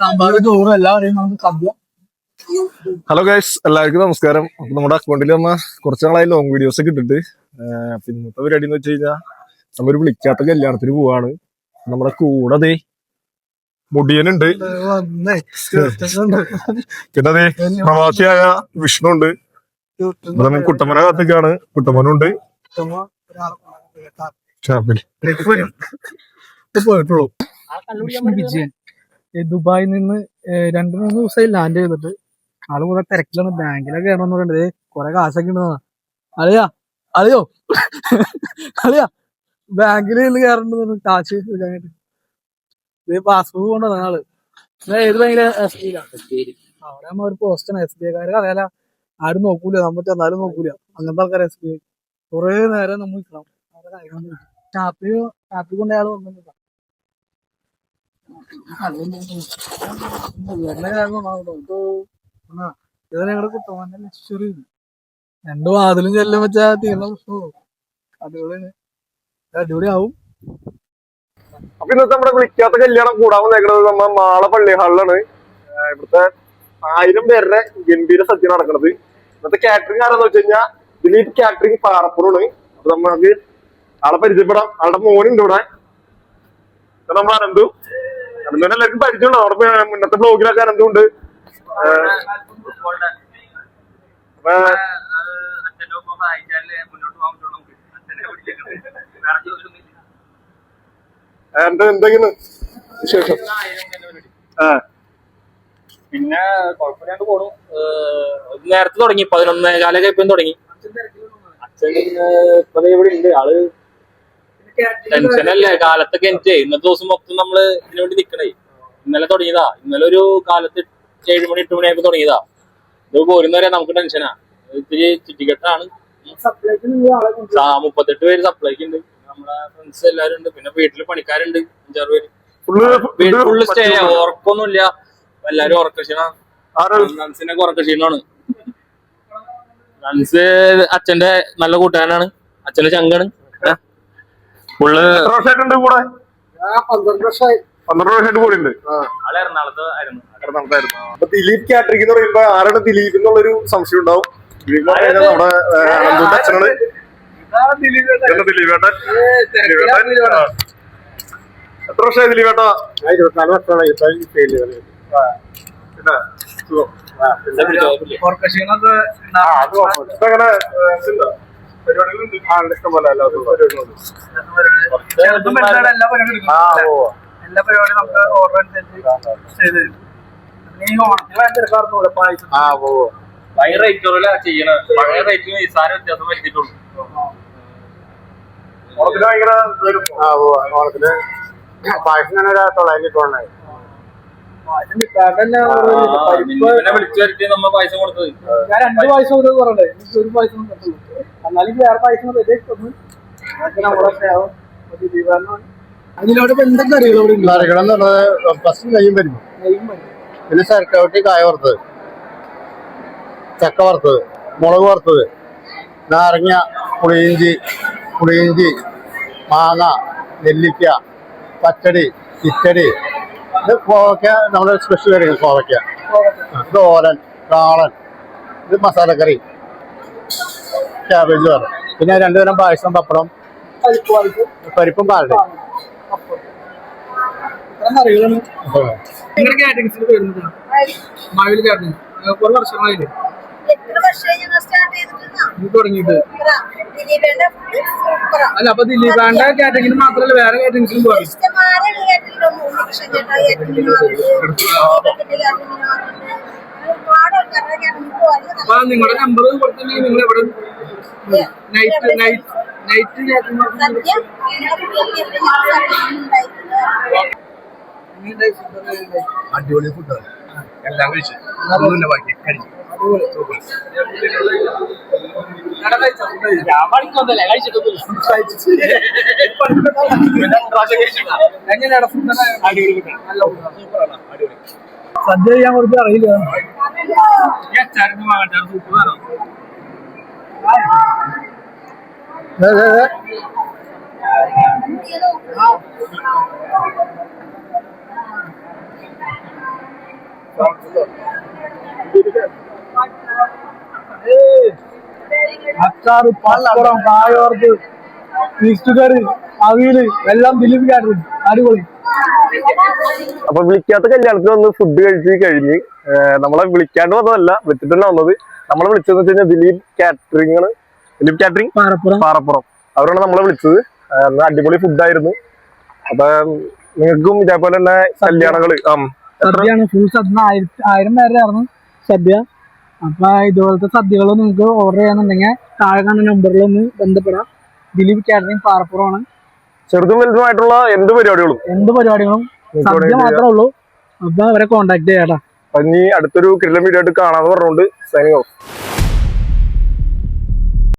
സാമ്പാർ ചോറും എല്ലാം അറിയും നമുക്ക് സദ്യ ഹലോ ഗൈസ് എല്ലാവർക്കും നമസ്കാരം. അപ്പൊ നമ്മുടെ അക്കൗണ്ടിൽ വന്ന കുറച്ച് നാളായി ലോങ് വീഡിയോസ് ഒക്കെ ഇട്ടിട്ട്. അപ്പൊ ഇന്നത്തെ പരിപാടി എന്ന് വെച്ച് കഴിഞ്ഞാൽ നമ്മൊരു വിളിക്കാത്ത കല്യാണത്തിന് പോവാണ്. നമ്മുടെ കൂടെ ദേ മുടിയനുണ്ട്. വന്നേ പിന്നെ ദേ പ്രവാസിയായ വിഷ്ണു ഉണ്ട് കുട്ടമ്മന കാത്തേക്കാണ്. കുട്ടമ്മനുണ്ട്. പോയിട്ടുള്ളൂ. ദുബായിൽ നിന്ന് രണ്ടു മൂന്ന് ദിവസമായി ലാൻഡ് ചെയ്തിട്ട്. ആൾ കുറെ തിരക്കിലാണ്. ബാങ്കിലൊക്കെ കയറണമെന്ന് പറയുന്നത് കുറെ കാശൊക്കെ ഉണ്ടെന്നാ അറിയാ അറിയോ അറിയാ ബാങ്കിൽ നിന്ന് കയറണ്ടെന്ന് കാശ് എടുക്കാനായിട്ട്. ഇത് പാസ്ബുക്ക് കൊണ്ടുവന്ന ആൾ. ഏത് ബാങ്കിലെ എസ് ബി അവിടെ നമ്മ ഒരു പോസ്റ്റാണ് എസ് ബി ഐക്കാര് അറിയാല. ആരും നോക്കൂല. നമ്മൾ ചെന്നാലും നോക്കൂല. അങ്ങനത്തെ ആൾക്കാർ എസ് ബി ഐ കുറെ നേരം നമ്മൾ നിൽക്കണം അവരുടെ കാര്യങ്ങൾ ഷാപ്പി ഷാപ്പി കൊണ്ട് അയാൾ രണ്ട് വാതിലും ചെല്ലും വെച്ചാ തീർന്ന പ്രശ്നമോ അടിപൊളിയാണ് അടിപൊളി ആവും അപ്പൊ ഇന്നത്തെ നമ്മുടെ വിളിക്കാത്ത കല്യാണം കൂടാൻ വന്നേക്കുന്നത് നമ്മ മാള പള്ളി ഹാളിലാണ്. ഇവിടുത്തെ ആയിരം പേരുടെ ഗംഭീര സദ്യ നടക്കുന്നത് ഇന്നത്തെ കാറ്ററിംഗ് ആരാന്ന് വെച്ച് കഴിഞ്ഞാൽ ദിലീപ് കാറ്ററിംഗ് പാറപ്പുറമാണ്. അപ്പൊ നമുക്ക് ആളെ പരിചയപ്പെടാം. ആളുടെ മോനുണ്ട് ഇവിടെ. നമ്മൾ നമ്മുടെ അനന്തു എല്ലാവർക്കും പരിചയമുണ്ടോ അവിടെ മുന്നത്തെ ബ്ലോഗിലൊക്കെ അനന്തുണ്ട് എന്താ എന്തെങ്കിലും വിശേഷം? പിന്നെ പോണു. നേരത്തെ തുടങ്ങി. പതിനൊന്നേ കാലൊക്കെ ഇപ്പം തുടങ്ങി. അച്ഛൻ ഇപ്പൊ ഇവിടെ ഉണ്ട്. ആൾ ടെൻഷനല്ലേ? കാലത്തൊക്കെ എനിക്ക് ഇന്നത്തെ ദിവസം മൊത്തം നമ്മൾ ഇതിനു വേണ്ടി നിക്കണേ. ഇന്നലെ തുടങ്ങിയതാ. ഇന്നലെ ഒരു കാലത്ത് ഏഴ് മണി എട്ട് മണിയൊക്കെ തുടങ്ങിയതാ. ഇത് പോരുന്നവരെ നമുക്ക് ടെൻഷനാ. ഇത്തിരി ചുറ്റിക്കെട്ടാണ് മുപ്പത്തെട്ട് പേര് സപ്ലൈക്ക് ഉണ്ട്. നമ്മളെ ഫ്രണ്ട്സ് എല്ലാരും ഉണ്ട്. പിന്നെ വീട്ടിൽ പണിക്കാരുണ്ട്. അഞ്ചാറ് പേര്. ഫുള്ള് വീട്ടിൽ ഫുള്ള് സ്റ്റേ ഉറക്കൊന്നുമില്ല. എല്ലാരും ഉറക്കക്ഷീണ. ആരാ? ഉറക്ക ഉറക്കക്ഷീണാണ്. റൺസ് അച്ഛന്റെ നല്ല കൂട്ടുകാരനാണ്. അച്ഛന്റെ ചങ്കാണ്. ഫുള്ള് എത്ര വർഷമായിട്ടുണ്ട് കൂടെ? പന്ത്രണ്ട് വർഷമായി. പന്ത്രണ്ട് വർഷമായിട്ട് കൂടെ ഉണ്ട്. ആൾ എറണാകുളത്ത് ആയിരുന്നു. നടന്നായിരുന്നു അപ്പൊ ദിലീപ് കാറ്ററിംഗ് എന്ന് പറയുമ്പോ ആരാണ് ദിലീപ് എന്നുള്ളൊരു സംശയം ഉണ്ടാവും. ദിലീപ് നമ്മുടെ ഏഹ്, അനന്തുവിന്റെ അച്ഛനാണ്. ഇതാണ് ദിലീപേട്ടൻ ദിലീപേട്ടൻ ആ. എത്ര വർഷമായി ദിലീപേട്ടാ ഇരുപത്തിനാല് വർഷമായി ഇപ്പൊ പരിപാടികളുണ്ട് ഇഷ്ടം പോലെ എല്ലാ ആ. ഓ. എല്ലാ പരിപാടിയും നമുക്ക് ഓർഡർ അനുസരിച്ച് ചെയ്ത് തരും. പിന്നെ ഈ ഓണത്തിന് ഭയങ്കര തിരക്കാർന്നൂടെ പായസം. ആ ഓ. ഭയങ്കര റേറ്റ് കുറവില്ല ചെയ്യണത്. പഴയ റേറ്റിന് നിസ്സാര വ്യത്യാസം വരുത്തിയിട്ടുള്ളൂ ഓണത്തിന് ഭയങ്കര ആ ഓ ഓണത്തിന് പായസം തന്നെ ഒരു തൊള്ളായിരത്തി കൊണ്ടായി ഞാൻ രണ്ട് പായസം ഒരു പറയണ്ടേ എനിക്ക് ഒരു പായസം എന്നാലും എനിക്ക് വേറെ പായസം. അതിനോട് എന്തൊക്കെ കറികൾ ഫസ്റ്റ് നെയ്യും. പിന്നെ ശർക്കരവട്ടി കായ വറുത്തത്. ചക്ക വറുത്തത്. മുളക് വറുത്തത്. നാരങ്ങ പുളിയിഞ്ചി പുളിയിഞ്ചി മാങ്ങ നെല്ലിക്ക പച്ചടി കിച്ചടി ഇത് കോവയ്ക്ക നമ്മുടെ സ്പെഷ്യൽ കറികൾ കോവയ്ക്ക. തോരൻ ഇത് ഓലൻ കാളൻ ഇത് മസാലക്കറി ക്യാബേജ് വേറെ. പിന്നെ രണ്ടുതരം പായസം പപ്പടം പരിപ്പ് പരിപ്പും പാലട അല്ല അപ്പൊ ദിലീപാന്റെ കാറ്ററിംഗിന് മാത്രമല്ല വേറെ കാറ്ററിംഗ്സിലും പോയി അപ്പൊ നിങ്ങളുടെ നമ്പർ കൊടുത്തിട്ടുണ്ടെങ്കിൽ നിങ്ങൾ എവിടെ? നൈറ്റ് നൈറ്റ് നൈറ്റ് അടിപൊളി ഫുഡാണ് എല്ലാം കഴിച്ചു. ബാക്കി കഴിച്ചു. എങ്ങനെയാണ് സദ്യ ചെയ്യാൻ കുറച്ച് അറിയില്ല സൂപ്പറാണ് അച്ചാറ് പപ്പടം കായോർക്ക് മിക്സ്ഡ് കറി അവിയൽ എല്ലാം ദിലീപ് കാറ്ററിംഗ് അടിപൊളി. അപ്പൊ വിളിക്കാത്ത കല്യാണത്തിന് വന്ന് ഫുഡ് കഴിച്ച് കഴിഞ്ഞ് നമ്മളെ വിളിക്കാണ്ട് വന്നതല്ല വിളിച്ചിട്ടല്ല വന്നത്. നമ്മളെ വിളിച്ചതെന്ന് വെച്ച് കഴിഞ്ഞാൽ ദിലീപ് കാറ്ററിംഗ് ആണ്. ദിലീപ് കാറ്ററിംഗ് പാറപ്പുറം. അവരാണ് നമ്മളെ വിളിച്ചത്. അടിപൊളി ഫുഡായിരുന്നു അപ്പൊ നിങ്ങൾക്കും ഇതേപോലെ തന്നെ കല്യാണങ്ങൾ ആയിരം പേരായിരുന്നു സദ്യ. അപ്പൊ ഇതുപോലത്തെ സദ്യകൾ നിങ്ങൾക്ക് ഓർഡർ ചെയ്യാന്നുണ്ടെങ്കിൽ താഴെ കാണുന്ന നമ്പറിൽ ഒന്ന് ബന്ധപ്പെടാം. ദിലീപ് കാറ്ററിംഗ് പാറപ്പുറമാണ്. ചെറുതും വലുതുമായിട്ടുള്ള എന്ത് പരിപാടികളും? എന്ത് പരിപാടികളും? സദ്യ മാത്രമേ ഉള്ളൂ. അപ്പൊ അവരെ കോണ്ടാക്ട് ചെയ്യാട്ടാ ഇനി അടുത്തൊരു കിരിലം വീഡിയോ ആയിട്ട് കാണാന്ന് പറഞ്ഞുകൊണ്ട് സൈനിങ് ഓഫ്